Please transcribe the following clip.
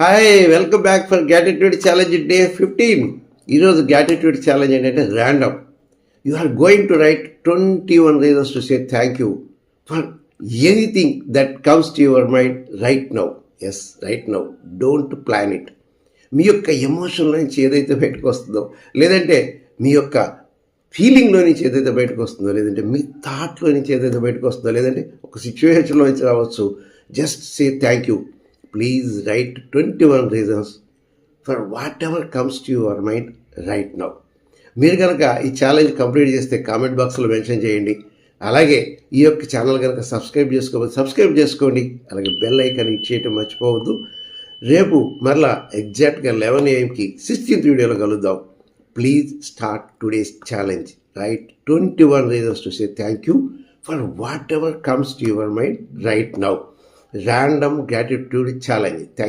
Hi welcome back for gratitude challenge day fifteen ఈరోజు gratitude challenge ఏంటంటే random you are going to write twenty one reasons to say thank you for anything that comes to your mind right now yes right now don't plan it మీ యొక్క ఎమోషన్లో నుంచి ఏదైతే బయటకు వస్తుందో లేదంటే మీ యొక్క ఫీలింగ్లో నుంచి ఏదైతే బయటకు వస్తుందో లేదంటే మీ థాట్లో నుంచి ఏదైతే బయటకు వస్తుందో లేదంటే ఒక సిచ్యువేషన్లో నుంచి రావచ్చు just say thank you please write twenty one reasons for whatever comes to your mind right now మీరు కనుక ఈ ఛాలెంజ్ కంప్లీట్ చేస్తే కామెంట్ బాక్స్లో మెన్షన్ చేయండి. అలాగే ఈ యొక్క ఛానల్ కనుక సబ్స్క్రైబ్ చేసుకోవద్దు సబ్స్క్రైబ్ చేసుకోండి. అలాగే బెల్ ఐకాన్ ఇచ్చేయటం మర్చిపోవద్దు. రేపు మరలా ఎగ్జాక్ట్గా లెవెన్ ఏఎంకి సిక్స్టీన్త్ వీడియోలో కలుద్దాం please start today's challenge write twenty one reasons to say thank you for whatever comes to your mind right now random gratitude challenge thank